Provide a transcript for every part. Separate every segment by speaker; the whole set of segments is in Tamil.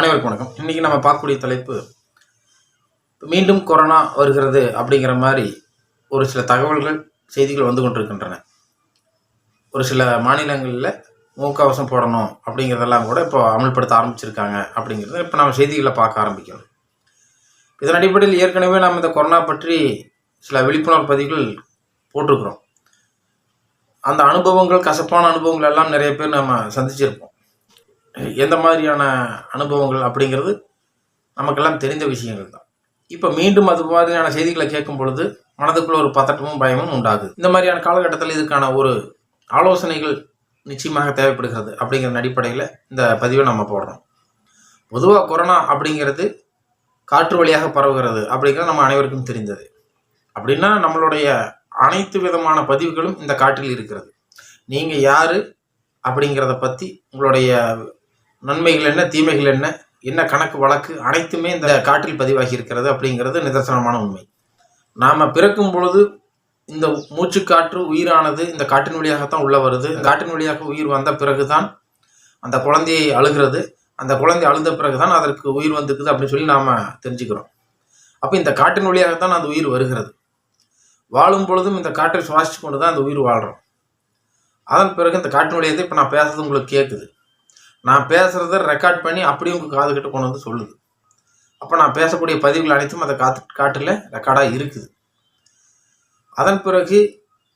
Speaker 1: அனைவருக்கும் வணக்கம். இன்றைக்கி நம்ம பார்க்கக்கூடிய தலைப்பு மீண்டும் கொரோனா வருகிறது அப்படிங்கிற மாதிரி ஒரு சில தகவல்கள் செய்திகள் வந்து கொண்டிருக்கின்றன. ஒரு சில மாநிலங்களில் முகக்கவசம் போடணும் அப்படிங்கிறதெல்லாம் கூட இப்போ அமல்படுத்த ஆரம்பிச்சிருக்காங்க அப்படிங்கிறத இப்போ நம்ம செய்திகளை பார்க்க ஆரம்பிக்கிறோம். இதன் அடிப்படையில் ஏற்கனவே நாம் இந்த கொரோனா பற்றி சில விழிப்புணர்வு பதிவுகள் போட்டிருக்கிறோம். அந்த அனுபவங்கள் கசப்பான அனுபவங்கள் எல்லாம் நிறைய பேர் நம்ம சந்திச்சிருப்போம். எந்த மாதிரியான அனுபவங்கள் அப்படிங்கிறது நமக்கெல்லாம் தெரிந்த விஷயங்கள் தான். இப்போ மீண்டும் அது மாதிரியான செய்திகளை கேட்கும் பொழுது மனதுக்குள்ள ஒரு பதட்டமும் பயமும் உண்டாகுது. இந்த மாதிரியான காலகட்டத்தில் இதுக்கான ஒரு ஆலோசனைகள் நிச்சயமாக தேவைப்படுகிறது அப்படிங்கிற அடிப்படையில் இந்த பதிவை நம்ம போடுறோம். பொதுவாக கொரோனா அப்படிங்கிறது காற்று வழியாக பரவுகிறது அப்படிங்கிறது நம்ம அனைவருக்கும் தெரிந்தது. அப்படின்னா நம்மளுடைய அனைத்து விதமான பதிவுகளும் இந்த காற்றில் இருக்கிறது. நீங்கள் யார் அப்படிங்கிறத பற்றி உங்களுடைய நன்மைகள் என்ன தீமைகள் என்ன என்ன கணக்கு வழக்கு அனைத்துமே இந்த காற்றில் பதிவாகி இருக்கிறது அப்படிங்கிறது நிதர்சனமான உண்மை. நாம் பிறக்கும் பொழுது இந்த மூச்சுக்காற்று உயிரானது இந்த காட்டின் வழியாகத்தான் உள்ளே வருது. காட்டின் வழியாக உயிர் வந்த பிறகுதான் அந்த குழந்தையை அழுகிறது. அந்த குழந்தை அழுந்த பிறகுதான் அதற்கு உயிர் வந்துக்குது அப்படின்னு சொல்லி நாம் தெரிஞ்சுக்கிறோம். அப்போ இந்த காற்றின் வழியாகத்தான் அந்த உயிர் வருகிறது. வாழும் பொழுதும் இந்த காற்றை சுவாசித்து கொண்டு தான் அந்த உயிர் வாழ்கிறோம் அதன் பிறகு இந்த காற்றின் வழியாக இப்போ நான் பேசுறது உங்களுக்கு கேட்குது நான் பேசுகிறத ரெக்கார்ட் பண்ணி அப்படியே உங்கள் காது கிட்ட கொண்டு வந்து சொல்லுது. அப்போ நான் பேசக்கூடிய பதிவுகள் அனைத்தும் அந்த காத்து காட்டில் ரெக்கார்டாக இருக்குது. அதன் பிறகு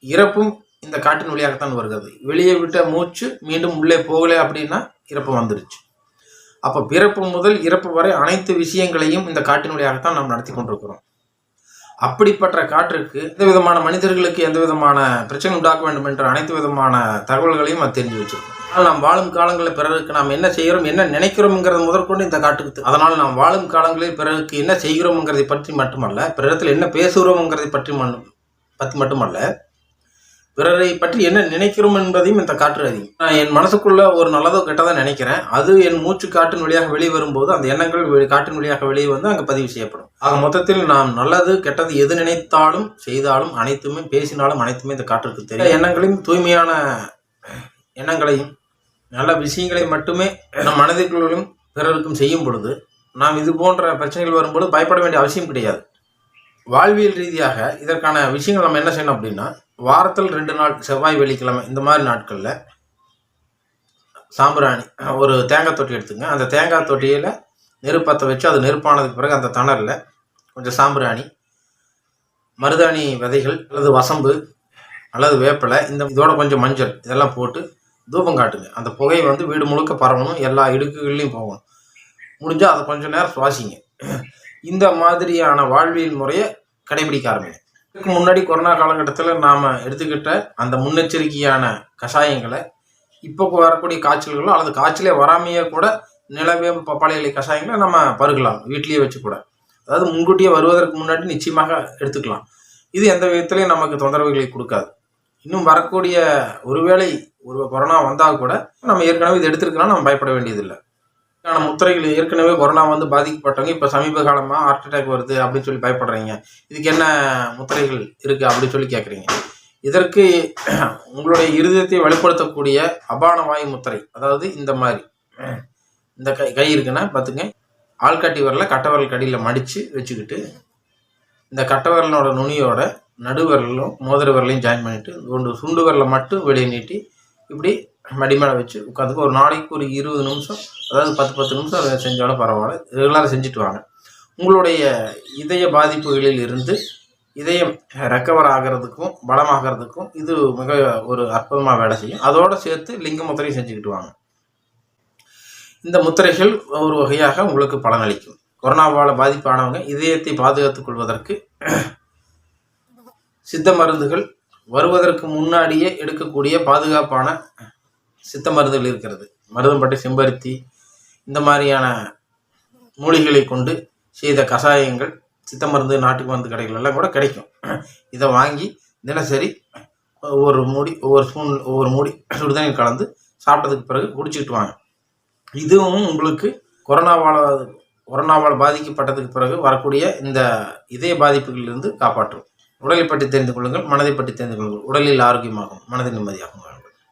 Speaker 1: இறப்பும் இந்த காட்டின் வழியாகத்தான் வருகிறது. வெளியே விட்ட மூச்சு மீண்டும் உள்ளே போகலை அப்படின்னா இறப்பு வந்துடுச்சு அப்போ பிறப்பு முதல் இறப்பு வரை அனைத்து விஷயங்களையும் இந்த காட்டின் வழியாகத்தான் நாம் நடத்தி கொண்டிருக்கிறோம். அப்படிப்பட்ட காற்றுக்கு எந்த விதமான மனிதர்களுக்கு எந்த விதமான பிரச்சனை உண்டாக்க வேண்டும் என்ற அனைத்து விதமான தகவல்களையும் அது தெரிஞ்சு வச்சிருக்கோம். ஆனால் நாம் வாழும் காலங்களில் பிறருக்கு நாம் என்ன செய்கிறோம் என்ன நினைக்கிறோம்ங்கிறது முதற்கொண்டு இந்த காட்டுக்கு அதனால் நாம் வாழும் காலங்களில் பிறருக்கு என்ன செய்கிறோம்ங்கிறதை பற்றி மட்டுமல்ல பிறத்தில் என்ன பேசுகிறோம்ங்கிறதை பற்றி மட்டும் பற்றி மட்டுமல்ல பிறரை பற்றி என்ன நினைக்கிறோம் என்பதையும் இந்த காற்று நான் என் மனசுக்குள்ள ஒரு நல்லதோ கெட்டதோ நினைக்கிறேன். அது என் மூச்சு காட்டின் வழியாக வெளியே வரும்போது அந்த எண்ணங்கள் காட்டின் காற்றின் வழியாக வெளியே வந்து அங்கே பதிவு செய்யப்படும். ஆக மொத்தத்தில் நாம் நல்லது கெட்டது எது நினைத்தாலும் செய்தாலும் அனைத்துமே பேசினாலும் அனைத்துமே இந்த காற்றுக்கு தெரியும். எண்ணங்களையும் தூய்மையான எண்ணங்களையும் நல்ல விஷயங்களை மட்டுமே நம் மனதிற்குள்ளும் பிறருக்கும் செய்யும் பொழுது நாம் இது போன்ற பிரச்சனைகள் வரும்போது பயப்பட வேண்டிய அவசியம் கிடையாது. வாழ்வியல் ரீதியாக இதற்கான விஷயங்கள் நம்ம என்ன செய்யணும் அப்படின்னா வாரத்தில் ரெண்டு நாள் செவ்வாய் வெள்ளிக்கிழமை இந்த மாதிரி நாட்களில் சாம்பிராணி ஒரு தேங்காய் தொட்டி எடுத்துங்க. அந்த தேங்காய் தொட்டியில் நெருப்பத்தை வச்சு அது நெருப்பானதுக்கு பிறகு அந்த தணலில் கொஞ்சம் சாம்பிராணி மருதாணி விதைகள் அல்லது வசம்பு அல்லது வேப்பிலை இந்த இதோட கொஞ்சம் மஞ்சள் இதெல்லாம் போட்டு தூபம் காட்டுங்க. அந்த புகை வந்து வீடு முழுக்க பரவணும் எல்லா இடுக்குகள்லையும் போகணும். முடிஞ்சால் அதை கொஞ்சம் நேரம் சுவாசிங்க. இந்த மாதிரியான வாழ்வியல் முறையை கடைபிடிக்க ஆரம்பிங்க. இதுக்கு முன்னாடி கொரோனா காலகட்டத்தில் நாம் எடுத்துக்கிட்ட அந்த முன்னெச்சரிக்கையான கஷாயங்களை இப்போ வரக்கூடிய காய்ச்சல்களோ அல்லது காய்ச்சலே வராமையே கூட நிலவேம்பு பப்பாளி இலை கஷாயங்களை நம்ம பருகலாம் வீட்லேயே வச்சு கூட. அதாவது முன்கூட்டியே வருவதற்கு முன்னாடி நிச்சயமாக எடுத்துக்கலாம். இது எந்த விதத்துலையும் நமக்கு தொந்தரவுகளை கொடுக்காது. இன்னும் வரக்கூடிய ஒருவேளை ஒரு கொரோனா வந்தால் கூட நம்ம ஏற்கனவே இது எடுத்துருக்கலாம் நம்ம பயப்பட வேண்டியதில்லை. ஆன முத்திரைகள் ஏற்கனவே கொரோனா வந்து பாதிக்கப்பட்டவங்க இப்போ சமீப காலமாக ஹார்ட் அட்டாக் வருது அப்படின்னு சொல்லி பயப்படுறீங்க. இதுக்கு என்ன முத்திரைகள் இருக்குது அப்படின்னு சொல்லி கேட்குறீங்க இதற்கு உங்களுடைய இருதயத்தை வெளிப்படுத்தக்கூடிய அபான வாயு முத்திரை அதாவது இந்த மாதிரி இந்த கை கை இருக்குன்னா பார்த்துங்க ஆள்காட்டி விரலை கட்டவரல் கடியில் மடித்து வச்சுக்கிட்டு இந்த கட்டவரலோட நுனியோட நடுவரலும் மோதிர விரலையும் ஜாயின் பண்ணிவிட்டு ஒன்று சுண்டு விரலை மட்டும் வெளியே நீட்டி இப்படி மடி மேலே வச்சு உட்காந்துக்கு. ஒரு நாளைக்கு ஒரு இருபது நிமிஷம் அதாவது பத்து பத்து நிமிஷம் அதை செஞ்சாலும் பரவாயில்ல. ரெகுலராக செஞ்சுட்டு வாங்க. உங்களுடைய இதய பாதிப்புகளில் இருந்து இதயம் ரெக்கவர் ஆகிறதுக்கும் பலமாகிறதுக்கும் இது மிக ஒரு அற்புதமாக வேலை செய்யும். அதோடு சேர்த்து லிங்க முத்திரையும் செஞ்சுக்கிட்டு வாங்க. இந்த முத்திரைகள் ஒரு வகையாக உங்களுக்கு பலனளிக்கும். கொரோனாவால் பாதிப்பானவங்க இதயத்தை பாதுகாத்துக் கொள்வதற்கு சித்த மருந்துகள் வருவதற்கு முன்னாடியே எடுக்கக்கூடிய பாதுகாப்பான சித்த மருந்துகள் இருக்கிறது. மருதம்பட்டை செம்பருத்தி இந்த மாதிரியான மூலிகளை கொண்டு செய்த கஷாயங்கள் சித்த மருந்து நாட்டு மருந்து கடைகள் எல்லாம் கூட கிடைக்கும். இதை வாங்கி தினசரி ஒவ்வொரு மூடி ஒவ்வொரு ஸ்பூன் ஒவ்வொரு மூடி சுடுதண்ணீர் கலந்து சாப்பிட்டதுக்கு பிறகு குடிச்சிக்கிட்டு வாங்க. இதுவும் உங்களுக்கு கொரோனாவால் கொரோனாவால் பாதிக்கப்பட்டதுக்கு பிறகு வரக்கூடிய இந்த இதய பாதிப்புகளிலிருந்து காப்பாற்றும். உடலை பற்றி தெரிந்து கொள்ளுங்கள் மனதை பற்றி தெரிந்து கொள்ளுங்கள். உடலில் ஆரோக்கியமாகும் மனதில் நிம்மதியாகும்